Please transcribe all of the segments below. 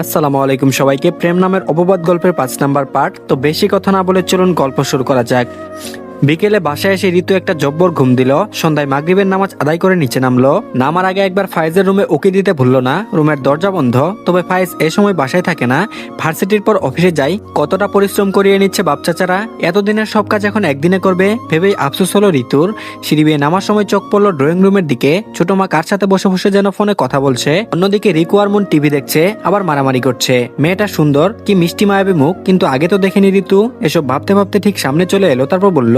আসসালামু আলাইকুম সবাইকে। প্রেম নামের অপবাদ গল্পের পাঁচ নাম্বার পার্ট তো বেশি কথা না বলে চলুন গল্প শুরু করা যাক। বিকেলে বাসায় এসে ঋতু একটা জব্বর ঘুম দিল। সন্ধ্যায় মাগরিবের নামাজ আদায় করে নিচে নামলো। নামার আগে একবার ফাইজের রুমে উকি দিতে ভুললো না। রুমের দরজা বন্ধ। তবে ফাইজ এ সময় বাসায় থাকে না। ভার্সিটির পর অফিসে যাই। কতটা পরিশ্রম করিয়ে নিচ্ছে বাপচাচারা? এতদিনের সব কাজ এখন একদিনে করবে? ভেবেই আফসোস হলো ঋতুর। সিঁড়ি বেয়ে নামার সময় চোখ পড়ল ড্রয়িং রুমের দিকে। ছোট মা কার সাথে বসে বসে যেন ফোনে কথা বলছে। অন্যদিকে রিকু আর মন টিভি দেখছে। আবার মারামারি করছে। মেয়েটা সুন্দর, কি মিষ্টি মায়াবী মুখ, কিন্তু আগে তো দেখেনি ঋতু। এসব ভাবতে ভাবতে ঠিক সামনে চলে এলো, তারপর বলল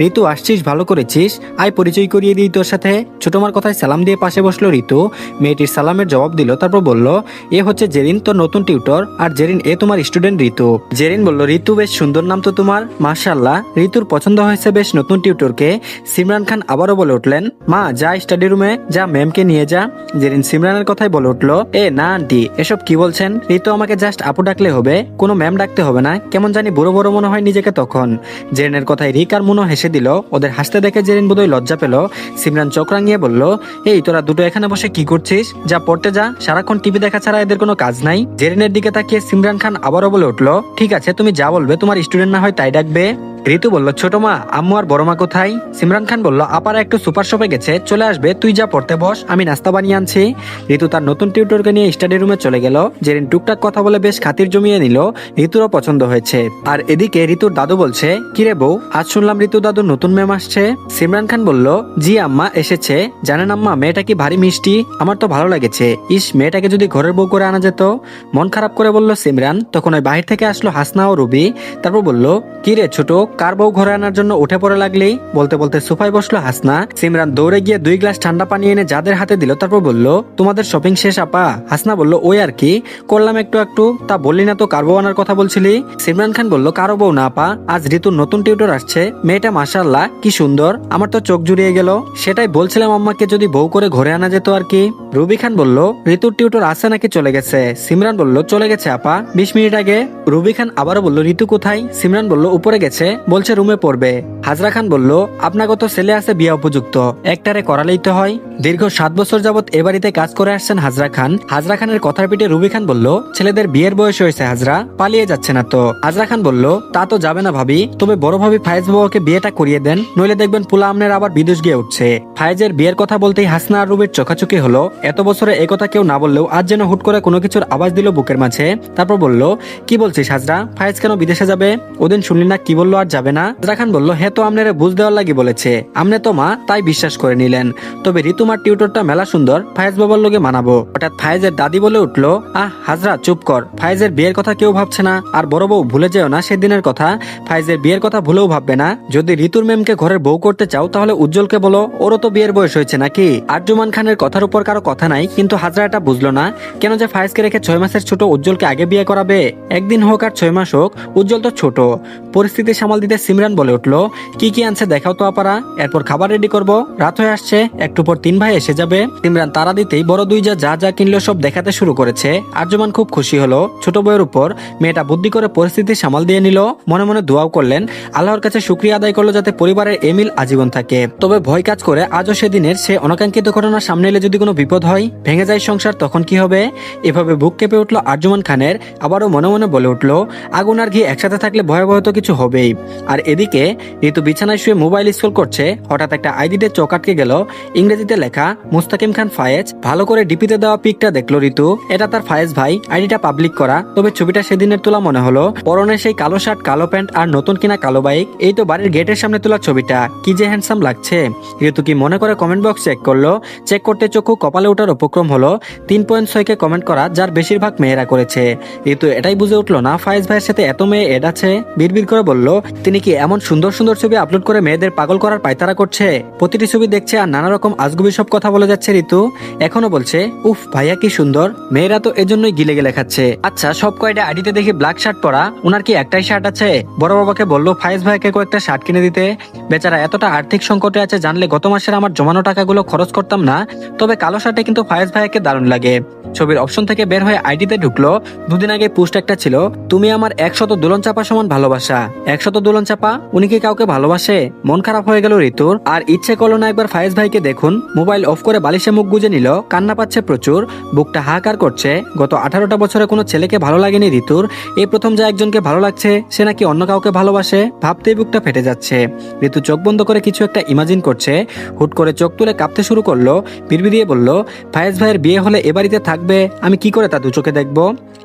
ঋতু, আসছিস, ভালো করেছিস? আয়, পরিচয় করিয়ে দিই তোর সাথে। ছোট মার কথায় সালাম দিয়ে পাশে বসল ঋতু। মেয়েটির সালামের জবাব দিল, তারপর বলল, এ হচ্ছে জেরিন, তোর নতুন টিউটর। আর জেরিন, এ তোমার স্টুডেন্ট ঋতু। জেরিন বলল, ঋতু, বেশ সুন্দর নাম তো তোমার। মাশাল্লাহ ঋতুর পছন্দ হয়েছে বেশ নতুন টিউটরকে। সিমরান খান আবারও বলে উঠলেন, মা, যা স্টাডি রুমে যা ম্যামকে নিয়ে যা। জেরিন সিমরানের কথাই বলে উঠল, এ না, আন্টি, এসব কি বলছেন? ঋতু, আমাকে জাস্ট আপু ডাকলে হবে। কোনো ম্যাম ডাকতে হবে না। কেমন জানি বড় বড় মনে হয় নিজেকে তখন। জেরিনের কথায় রিক আর মুনো হেসে দিল, ওদের হাসতে দেখে জেরিন বোধহয় লজ্জা পেল। সিমরান চোখ রাঙিয়ে বলল, এই, তোরা দুটো এখানে বসে কি করছিস? যা পড়তে যা, সারাক্ষণ টিভি দেখা ছাড়া এদের কোনো কাজ নাই? জেরিনের দিকে তাকিয়ে সিমরান খান আবারও বলে উঠল, ঠিক আছে, তুমি যা বলবে, তোমার স্টুডেন্ট না হয় তাই ডাকবে। ঋতু বলল, ছোট মা, আম্মু আর বড় মা কোথায়? সিমরান খান বলল, আপারা একটু সুপার শপে গেছে, চলে আসবে, তুই যা পড়তে বস, আমি নাস্তা বানিয়ে আনছি। ঋতু তার নতুন টিউটরকে নিয়ে স্টাডি রুমে চলে গেল জেরিন টুকটাক কথা বলে বেশ খাতির জমিয়ে নিল, ঋতুরও পছন্দ হয়েছে। আর এদিকে ঋতুর দাদু বলছে কিরে বউ, আজ শুনলাম ঋতু দাদু নতুন ম্যাম আসছে। সিমরান খান বলল, জি আম্মা, এসেছে। জানেন আম্মা, মেয়েটা কি ভারী মিষ্টি? আমার তো ভালো লেগেছে। ইস, মেয়েটাকে যদি ঘরের বউ করে আনা যেত? মন খারাপ করে বলল সিমরান, তখন ওই বাহির থেকে আসলো হাসনা ও রুবি। তারপর বলল, কি রে ছোট কার বউ ঘরে আনার জন্য উঠে পড়ে লাগলি বলতে বলতে সোফায় বসল হাসনা। সিমরান দৌড়ে গিয়ে দুই গ্লাস ঠান্ডা পানি এনে যাদের হাতে দিল, তারপর বলল, তোমাদের শপিং শেষ, আপা? হাসনা বলল, ওই আর কি। করলাম একটু একটু, তা বললি না তো কার বউ আনার কথা বলছিলি? সিমরান খান বলল, কারও বউ না, আপা। আজ ঋতুর নতুন টিউটর আসছে। মেয়েটা মাসাল্লাহ কি সুন্দর। আমার তো চোখ জুড়িয়ে গেল। সেটাই বলছিলাম আম্মাকে যদি বউ করে ঘরে আনা যেত আর কি। রুবি খান বলল, ঋতুর টিউটর আছে নাকি চলে গেছে? সিমরান বলল, চলে গেছে, আপা। বিশ মিনিট আগে রুবি খান আবারও বলল, ঋতু কোথায়? সিমরান বলল, উপরে গেছে। বলছে, রুমে পড়বে। হাজরা খান বলল আপনাকে তো ছেলে আছে, বিয়া উপযুক্ত। একটারে করালেই তো হয়। দীর্ঘ সাত বছর যাবত এ বাড়িতে কাজ করে আসছেন হাজরা খান। হাজরা খানের কথার পিঠে রুবি খান বলল, ছেলেদের বিয়ের বয়স হয়েছে হাজরা, পালিয়ে যাচ্ছে না তো। হাজরা খান বলল, তা তো যাবে না ভাবি। তবে বড় ভাবি ফায়েজ বাবাকে বিয়েটা করিয়ে দেন, নইলে দেখবেন পুলা আমনের আবার বিদেশ গিয়ে উঠছে। ফায়েজের বিয়ের কথা বলতেই হাসনা আর রুবির চোখাচোখি হলো। এত বছরে এ কথা কেউ না বললেও আজ যেন হুট করে কোনো কিছুর আওয়াজ দিল বুকের মাঝে। তারপর বলল, কি বলছিস হাজরা? ফায়েজ কেন বিদেশে যাবে? ওদিন শুনলি না কি বলল আর যাবে না? হাজরা খান বলল হ্যাঁ তো, আমনের বুঝ দেওয়ার লাগি বলেছে। আমনে তো মা তাই বিশ্বাস করে নিলেন। তবে ঋতুমার টিউটরটা মেলা সুন্দর, ফায়েজ বাবার লোকে মানাবো। হঠাৎ ফায়েজের দাদি বলে উঠল, আহ, হাজরা, চুপ কর। ফায়েজের বিয়ের কথা কেউ ভাবছে না। আর বড় বউ ভুলে যেও না সেদিনের কথা। ফায়েজের বিয়ের কথা ভুলেও ভাববে না। যদি ঋতুর মেমকে ঘরের বউ করতে চাও, তাহলে উজ্জ্বলকে বলো, ওরও তো বিয়ের বয়স হয়েছে নাকি? আরজুমান খানের কথার উপর কারও কথা নাই, কিন্তু হাজরা এটা বুঝলো না। কেন যে ফায়েজকে রেখে ছয় মাসের ছোট উজ্জ্বলকে আগে বিয়ে করাবে? একদিন হোক আর ছয় মাস হোক, উজ্জ্বল তো ছোট। পরিস্থিতি সামাল দিতে সিমরান বলে উঠল, কি কি আনছে দেখাও তো আপারা। এরপর খাবার রেডি করব। রাত হয়ে আসছে, একটু পর তিন ভাই এসে যাবে। সিমরান তারা দিতেই বড় দুই যা যা যা কিনলো সব দেখাতে শুরু করেছে। আর্যমান খুব খুশি হলো। ছোট বউয়ের উপর মেয়েটা বুদ্ধি করে পরিস্থিতি সামাল দিয়ে নিল। মনে মনে দোয়াও করলেন, আল্লাহর কাছে শুক্রিয়া আদায় করল যাতে পরিবারের এমিল আজীবন থাকে। তবে ভয় কাজ করে আজও সেদিনের সে অনাকাঙ্ক্ষিত ঘটনা সামনে এলে যদি কোনো বিপদ হয়, ভেঙে যায় সংসার তখন কি হবে? এভাবে বুক কেঁপে উঠল আর্যমান খানের। আবারও মনে মনে বলে উঠল, আগুন আর ঘি একসাথে থাকলে ভয়াবহ তো কিছু হবেই। আর এদিকে, ঋতু বিছানায় শুয়ে মোবাইল স্কুল করছে, হঠাৎ একটা আইডিতে চোখ আটকে গেল। ইংরেজিতে লেখা, মুস্তাকিম খান ফায়েজ, ভালো করে ডিপিতে দেওয়া পিকটা দেখল ঋতু। এটা তার ফায়েজ ভাই, আইডিটা পাবলিক করা। তবে ছবিটা সেদিনের তোলা মনে হলো। পরনে সেই কালো শার্ট, কালো প্যান্ট আর নতুন কিনা কালো বাইক এই তো বাড়ির গেটের সামনে তোলা ছবিটা। কি যে হ্যান্ডসাম লাগছে। ঋতু কি মনে করে কমেন্ট বক্স চেক করল? চেক করতে চক্ষু কপালে ওঠার উপক্রম হলো। তিন পয়েন্ট ছয়কে কমেন্ট করা, যার বেশিরভাগ মেয়েরা করেছে। ঋতু এটাই বুঝে উঠল না, ফায়েজ ভাইয়ের সাথে এত মেয়ে এড আছে? বিড়বিড় করে বলল তিনি কি এমন সুন্দর সুন্দর ছবি আপলোড করে মেয়েদের পাগল করার পায়তারা করছে? প্রতিটি ছবি দেখছে আর নানা রকম আজগুবি সব কথা বলে যাচ্ছে ঋতু। এখনও বলছে, উফ, ভাইয়া কি সুন্দর। মেয়েরা তো এজন্যই গিলে গেলে খাচ্ছে। আচ্ছা সব কয়টা আইডিতে দেখি ব্ল্যাক শার্ট পরা? ওনার কি একটাই শার্ট আছে? বড় বাবাকে বলল, ফায়েজ ভাইকে কয়েকটা শার্ট কিনে দিতে। বেচারা এতটা আর্থিক সংকটে আছে জানলে গত মাসের আমার জমানো টাকাগুলো খরচ করতাম না, তবে কালো শার্টে কিন্তু ফায়েজ ভাইয়াকে দারুণ লাগে। ছবির অপশন থেকে বের হয়ে আইডিতে ঢুকলো, দুদিন আগে পোস্ট একটা ছিল, তুমি আমার একশত দুলন চাপা সমান ভালোবাসা। একশত দুলন চাপা উনি কি কাউকে ভালোবাসে? মন খারাপ হয়ে গেল ঋতুর, আর ইচ্ছে করল না একবার ফায়েজ ভাইকে দেখুন। মোবাইল অফ করে বালিশে মুখ গুজে নিল, কান্না পাচ্ছে প্রচুর, বুকটা হাহাকার করছে। গত আঠারোটা বছরে কোনো ছেলেকে ভালো লাগেনি ঋতুর এই প্রথম যা একজনকে ভালো লাগছে, সে নাকি অন্য কাউকে ভালোবাসে? ভাবতেই বুকটা ফেটে যাচ্ছে। ঋতু চোখ বন্ধ করে কিছু একটা ইমাজিন করছে। হুট করে চোখ তুলে কাঁপতে শুরু করল, বিড়বিড়িয়ে বলল, ফায়েজ ভাইয়ের বিয়ে হলে এ বাড়িতে থাকবে, আমি কি করে তা দু চোখে দেখব?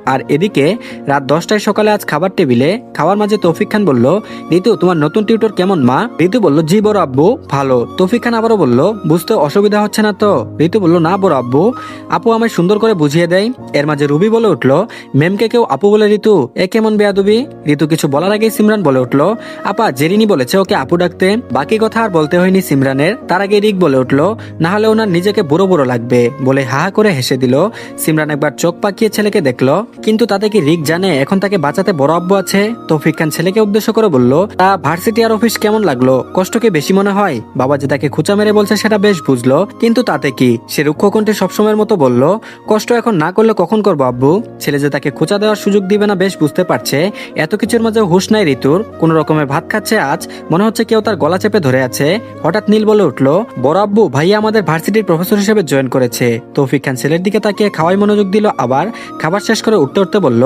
আর এদিকে রাত দশটায় সকালে আজ খাবার টেবিলে খাওয়ার মাঝে তৌফিক খান বলল ঋতু তোমার নতুন টিউটর কেমন মা? ঋতু বলল, জি বড় আব্বু, ভালো। তৌফিক খান আবারও বলল, বুঝতে অসুবিধা হচ্ছে না তো? ঋতু বলল, না বড় আব্বু, আপু আমায় সুন্দর করে বুঝিয়ে দেয়। এর মাঝে রুবি বলে উঠল, মেমকে কেউ আপু বলে ঋতু এ কেমন বেয়াদবি? ঋতু কিছু বলার আগেই সিমরান বলে উঠল, আপা, জেরিনি বলেছে ওকে আপু ডাকতে, বাকি কথা আর বলতে হয়নি সিমরানের। তার আগে রিক বলে উঠল, না হলে ওনার নিজেকে বুড়ো বুড়ো লাগবে। বলে হা করে হেসে দিল। সিমরান একবার চোখ পাকিয়ে ছেলেকে দেখল কিন্তু তাতে কি রিক জানে এখন তাকে বাঁচাতে বড় আব্বু আছে? তৌফিক খান ছেলেকে উদ্দেশ্য করে বলল, তা ভার্সিটি আর অফিস কেমন লাগল? কষ্ট কি বেশি মনে হয়? বাবা যে তাকে খুচা মেরে বলছে সেটা বেশ বুঝলো, কিন্তু তাতে কি? সে রুক্ষ কণ্ঠে সবসময়ের মতো বলল, কষ্ট এখন না করলে কখন করব আব্বু? ছেলে যে তাকে খোঁচা দেওয়ার সুযোগ দিবে না বেশ বুঝতে পারছে। এত কিছুর মাঝে হুশ নাই ঋতুর। কোন রকমের ভাত খাচ্ছে আজ, মনে হচ্ছে কেউ তার গলা চেপে ধরে আছে। হঠাৎ নীল বলে উঠল, বড় আব্বু, ভাইয়া আমাদের ভার্সিটির প্রফেসর হিসেবে জয়েন করেছে। তৌফিক খান ছেলের দিকে তাকিয়ে খাওয়াই মনোযোগ দিল আবার। খাবার শেষ করে উঠতে উঠতে বলল,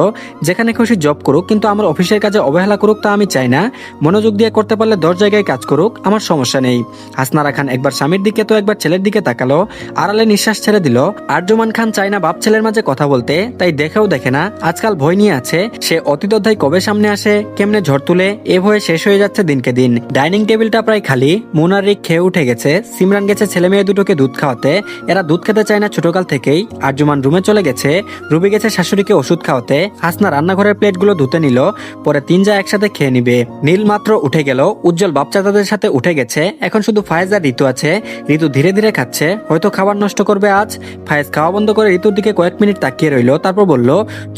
যেখানে খুশি জব করুক, কিন্তু আমার অফিসের কাজে অবহেলা করুক তা আমি চাই না। মনোযোগ দিয়ে করতে পারলে দশ জায়গায় কাজ করুক, আমার সমস্যা নেই। হাসনারা খান একবার স্বামীর দিকে তো একবার ছেলের দিকে তাকালো, আড়ালে নিঃশ্বাস ছেড়ে দিল। আর্যমান খান চায় না বাপ ছেলের মাঝে কথা বলতে, তাই দেখেও দেখে না। আজকাল ভয় নিয়ে আছে, সে অতীত অধ্যায় কবে সামনে আসে, কেমনে ঝড় তুলে, এ ভয়ে শেষ হয়ে যাচ্ছে দিনকে দিন। ডাইনিং টেবিলটা প্রায় খালি মুনার রিক খেয়ে উঠে গেছে। সিমরান গেছে ছেলে মেয়ে দুটোকে দুধ খাওয়াতে। এরা দুধ খেতে চায় না ছোটকাল থেকেই। আর্যমান রুমে চলে গেছে, রুবি গেছে শাশুড়িকে ওষুধ খাওয়াতে হাসনা রান্নাঘরের প্লেটগুলো ধুতে নিল, পরে তিন যা একসাথে খেয়ে নিবে। নীল মাত্র উঠে গেল, উজ্জ্বল বাপচাদাদের সাথে উঠে গেছে। এখন শুধু ফায়েজ আর ঋতু আছে। ঋতু ধীরে ধীরে খাচ্ছে। হয়তো খাবার নষ্ট করবে আজ। ফায়েজ খাওয়া বন্ধ করে ঋতুর দিকে কয়েক মিনিট তাকিয়ে রইল, তারপর বলল,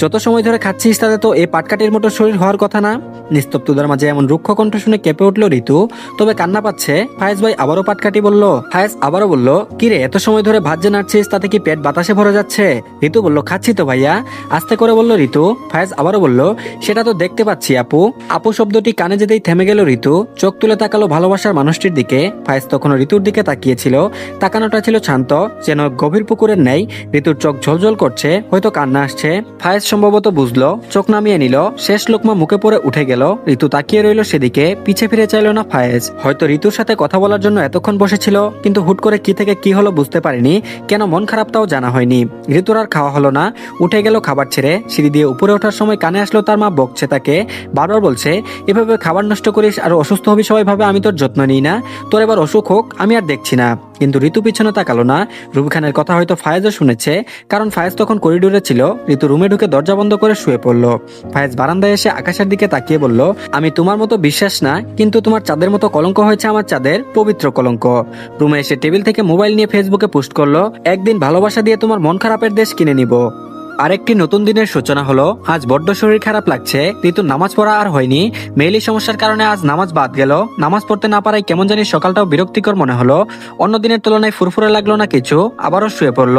যত সময় ধরে খাচ্ছিস তাতে তো এই পাটকাটির মতো শরীর হওয়ার কথা না? নিস্তব্ধতার মাঝে এমন রুক্ষ কণ্ঠ শুনে কেঁপে উঠল ঋতু। তবে কান্না পাচ্ছে। ফায়েজ ভাই আবারও পাটকাটি বলল, ফায়েজ আবারও বলল, কিরে, এত সময় ধরে ভাত যে নাড়ছিস, তাতে কি পেট বাতাসে ভরে যাচ্ছে? ঋতু বলল, খাচ্ছি তো ভাইয়া। আস্তে করে বলল, ঋতু। ফায়েজ আবারও বলল, সেটা তো দেখতে পাচ্ছি, আপু। আপু শব্দটি কানে যেতেই থেমে গেল ঋতু। চোখ তুলে তাকালো ভালোবাসার মানুষটির দিকে। ফায়েজ তখন ঋতুর দিকে তাকিয়েছিল। তাকানোটা ছিল শান্ত, যেন গভীর পুকুরের নেই ঋতুর চোখ ঝলঝল করছে, হয়তো কান্না আসছে। ফায়েজ সম্ভবত বুঝলো, চোখ নামিয়ে নিল, শেষ লোকমা মুখে পড়ে উঠে গেল। ঋতু তাকিয়ে রইল সেদিকে, পিছে ফিরে চাইল না ফায়েজ। হয়তো ঋতুর সাথে কথা বলার জন্য এতক্ষণ বসেছিল, কিন্তু হুট করে কি থেকে কি হলো বুঝতে পারিনি, কেন মন খারাপ তাও জানা হয়নি। ঋতুর আর খাওয়া হলো না, উঠে গেল খাবার ছেড়ে। সিঁড়ি দিয়ে উপরে ওঠার সময় কানে আসলো তার মা বকছে তাকে। বারবার বলছে, এভাবে খাবার নষ্ট করিস আর অসুস্থ হবি সবাই ভাবে আমি তোর যত্ন নিই না। তোর এবার অসুখ হোক, আমি আর দেখছি না। কিন্তু ঋতু পিছনে তাকালো না। রুবি খানের কথা হয়তো ফায়েজও শুনেছে, কারণ ফায়েজ তখন করিডোরে ছিল। ঋতু রুমে ঢুকে দরজা বন্ধ করে শুয়ে পড়ল। ফায়েজ বারান্দায় এসে আকাশের দিকে তাকিয়ে বলল, আমি তোমার মতো বিশ্বাস না, কিন্তু তোমার চাঁদের মতো কলঙ্ক হয়েছে আমার চাঁদের পবিত্র কলঙ্ক। রুমে এসে টেবিল থেকে মোবাইল নিয়ে ফেসবুকে পোস্ট করল, একদিন ভালোবাসা দিয়ে তোমার মন খারাপের দেশ কিনে নিব। আরেকটি নতুন দিনের সূচনা হলো, আজ বড্ড শরীর খারাপ লাগছে ঋতু নামাজ পড়া আর হয়নি মেইলি সমস্যার কারণে আজ নামাজ বাদ গেল, নামাজ পড়তে না পারায় কেমন জানি সকালটাও বিরক্তিকর মনে হলো, অন্য দিনের তুলনায় ফুরফুরে লাগল না কিছু, আবারও শুয়ে পড়ল,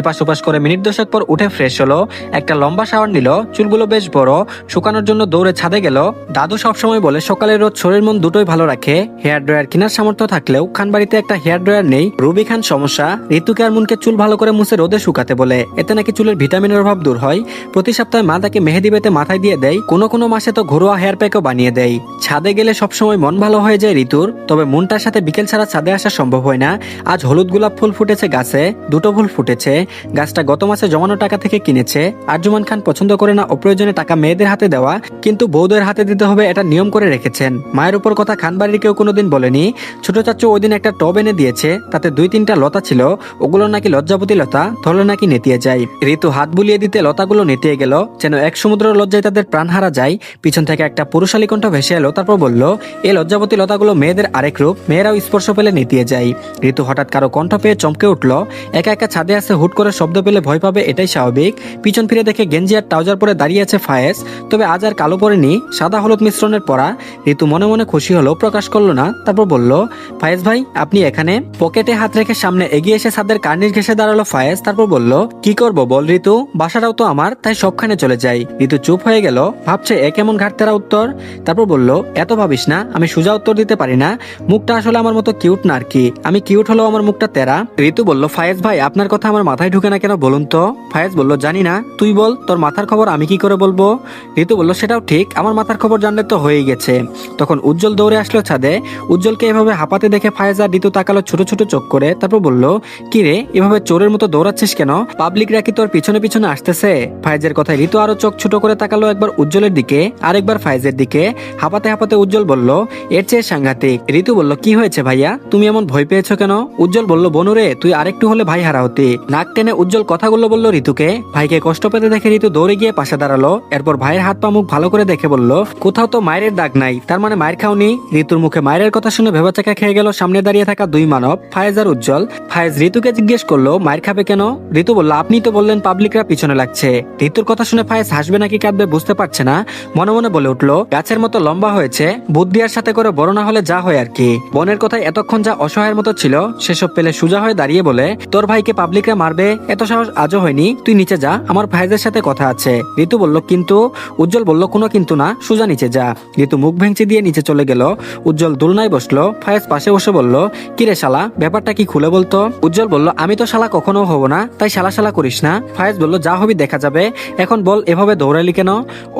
এপাশ ওপাশ করে মিনিট দশক পর উঠে ফ্রেশ হলো, একটা লম্বা শাওয়ার নিল, চুলগুলো বেশ বড়, শুকানোর জন্য দৌড়ে ছাদে গেল, দাদু সবসময় বলে সকালের রোজ শরীর মন দুটোই ভালো রাখে হেয়ার ড্রয়ার কেনার সামর্থ্য থাকলেও খান বাড়িতে একটা হেয়ার ড্রয়ার নেই, রুবি খান সমস্যা, ঋতুকে আর মুনকে চুল ভালো করে মুছে রোদে শুকাতে বলে, এতে নাকি চুলের ভিটামিনের অভাব দূর হয়। প্রতি সপ্তাহে মা তাকে মেহেদি বেতে মাথায় দিয়ে দেয়, কোনো কোনো মাসে তো ঘরোয়া হেয়ার প্যাকও বানিয়ে দেয়। ছাদে গেলে সবসময় মন ভালো হয়ে যায় ঋতুর, তবে মনটার সাথে বিকেল ছাড়া ছাদে আসা সম্ভব হয় না। আজ হলুদ গোলাপ ফুল ফুটেছে গাছে, দুটো ফুল ফুটেছে। গাছটা গত মাসে জমানো টাকা থেকে কিনেছে। আরজুমান খান পছন্দ করে না অপ্রয়োজনে টাকা মেয়েদের হাতে দেওয়া, কিন্তু বৌদের হাতে দিতে হবে এটা নিয়ম করে রেখেছেন। মায়ের উপর কথা খান বাড়ির কেউ কোনোদিন বলেনি। ছোট চাচু ওই দিন একটা টব এনে দিয়েছে, তাতে দুই তিনটা লতা ছিল। ওগুলো নাকি লজ্জাবতী লতা, ধরলে নাকি নেতিয়ে যায়। ঋতু হাত বুলিয়ে বিলিয়ে দিতে লতাগুলো নেতিয়ে গেল। যেন এক সমুদ্র লজ্জায় তাদের প্রাণ হারা যায়, পিছন থেকে একটা পুরুষালী কণ্ঠ ভেসে এলো, তারপর বলল এই লজ্জাবতী লতাগুলো মেয়েদের আরেক রূপ, মেয়েরাও স্পর্শ পেলে নেতিয়ে যায়। ঋতু হঠাৎ কারও কণ্ঠ পেয়ে চমকে উঠল। একা একা ছাদে আসে হুট করে শব্দ পেলে ভয় পাবে, এটাই স্বাভাবিক। পিছন ফিরে দেখে গেঞ্জি আর ট্রাউজার পরে দাঁড়িয়ে আছে ফায়েজ। তবে আজ আর কালো পরেনি, সাদা হলুদ মিশ্রণের পরা। ঋতু মনে মনে খুশি হলো, প্রকাশ করল না, তারপর বলল, ফায়েজ ভাই, আপনি এখানে? পকেটে হাত রেখে সামনে এগিয়ে এসে ছাদের কার্নিশ ঘেসে দাঁড়াল ফায়েজ, তারপর বলল, কি করব বল ঋতু? বাসাটাও তো আমার, তাই সবখানে চলে যাই। ঋতু চুপ হয়ে গেল, ভাবছে, এ কেমন ঘাটতেরা উত্তর? তারপর বলল, এত ভাবিস না, আমি সোজা উত্তর দিতে পারি না। মুখটা আসলে আমার মতো কিউট না আর কি। আমি কিউট হলেও আমার মুখটা তেরা। ঋতু বলল, ফায়েজ ভাই, আপনার কথা আমার মাথায় ঢুকে না কেন বলুন তো? ফায়েজ বলল, জানি না। তুই বল, তোর মাথার খবর আমি কি করে বলব? ঋতু বলল, সেটাও ঠিক, আমার মাথার খবর জানলে তো হয়েই গেছে। তখন উজ্জ্বল দৌড়ে আসলো ছাদে। উজ্জ্বলকে এভাবে হাঁপাতে দেখে ফায়েজ আর ঋতু তাকালো ছোট ছোট চোখ করে। তারপর বলল, কি রে, এভাবে চোরের মতো দৌড়াচ্ছিস কেন? পাবলিকরা কি তোর পিছনে পিছনে আসতেছে। ফায়েজের কথায় ঋতু আরও চোখ ছোট করে তাকালো একবার উজ্জ্বলের দিকে, আরেকবার ফায়েজের দিকে। হাঁপাতে হাঁপাতে উজ্জ্বল বলল, এর চেয়ে সাংঘাতিক। ঋতু বলল, কি হয়েছে ভাইয়া? তুমি এমন ভয় পেয়েছ কেন? উজ্জ্বল বলল, বনুরে, তুই আরেকটু হলে ভাই হারা হতি নাক টেনে উজ্জ্বল কথাগুলো বলল ঋতুকে। ভাইকে কষ্ট পেতে দেখে ঋতু দৌড়ে গিয়ে পাশে দাঁড়াল। এরপর ভাইয়ের হাত পা মুখ ভালো করে দেখে বলল, কোথাও তো মায়ের দাগ নাই। তার মানে মায়ের খাওনি? ঋতুর মুখে মায়ের কথা শুনে ভেবাচাকা খেয়ে গেল সামনে দাঁড়িয়ে থাকা দুই মানব, ফায়েজ আর উজ্জ্বল। ফায়েজ ঋতুকে জিজ্ঞেস করল, মায়ের খাবে কেন? ঋতু বলল, আপনি তো বললেন পাবলিকরা পিছনে লাগছে। ঋতুর কথা শুনে ফায়েজ হাসবে নাকি কাঁদবে বুঝতে পারছে না। মনে মনে বলে উঠল, গাছের মতো লম্বা হয়েছে, বুদ্ধি আর সাথে করে বড় না হলে যা হয় আর কি। বনের কথায় এতক্ষণ যা অসহায়ের মতো ছিল, সেসব পেলে সুজা হয়ে দাঁড়িয়ে বলে, তোর ভাইকে পাবলিকরা মারবে, এত সাহস আজও হয়নি, তুই নিচে যা, আমার ভাইদের সাথে কথা আছে। ঋতু বলল, কিন্তু? উজ্জ্বল বলল, কোনো কিন্তু না, সুজা নিচে যা। ঋতু মুখ ভেঙচি দিয়ে নিচে চলে গেল। উজ্জ্বল দোলনায় বসল, ফায়েজ পাশে বসে বলল কিরে শালা, ব্যাপারটা কি খুলে বলতো? উজ্জ্বল বলল, আমি তো শালা কখনো হব না, তাই শালা শালা করিস না। ফায়েজ বলল যা হবি দেখা যাবে। এখন বল, এভাবে দৌড়ালি কেন?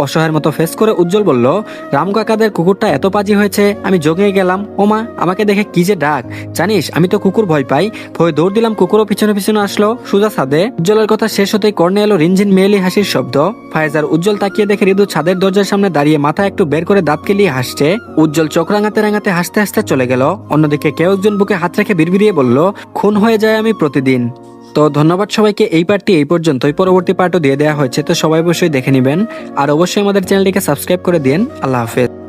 অসহায়ের মতো ফেস করে উজ্জ্বল বলল, রাম কাকাদের কুকুরটা এত পাজি হয়েছে, আমি জগিয়ে গেলাম। ওমা আমাকে দেখে কি যে ডাক। জানিস, আমি তো কুকুর ভয় পাই। ভয়ে দৌড় দিলাম, কুকুরও পিছনে পিছনে আসলো। সুজা ছাদে। উজ্জ্বলের কথা শেষ হতেই কর্ণে এলো রিনঝিন মেয়েলি হাসির শব্দ। ফায়েজার উজ্জ্বল তাকিয়ে দেখে ঋতু ছাদের দরজার সামনে দাঁড়িয়ে মাথা একটু বের করে দাঁত কেলিয়ে হাসছে। উজ্জ্বল চোখ রাঙাতে রাঙাতে হাসতে হাসতে চলে গেল। অন্যদিকে কেউ একজন বুকে হাত রেখে বিড়বিড়িয়ে বলল, খুন হয়ে যায় আমি প্রতিদিন। তো ধন্যবাদ সবাইকে, এই পার্টটি এই পর্যন্তই। পরবর্তী পার্টও দিয়ে দেওয়া হয়েছে, তো সবাই অবশ্যই দেখে নেবেন। আর অবশ্যই আমাদের চ্যানেলটিকে সাবস্ক্রাইব করে দিন আল্লাহ হাফেজ।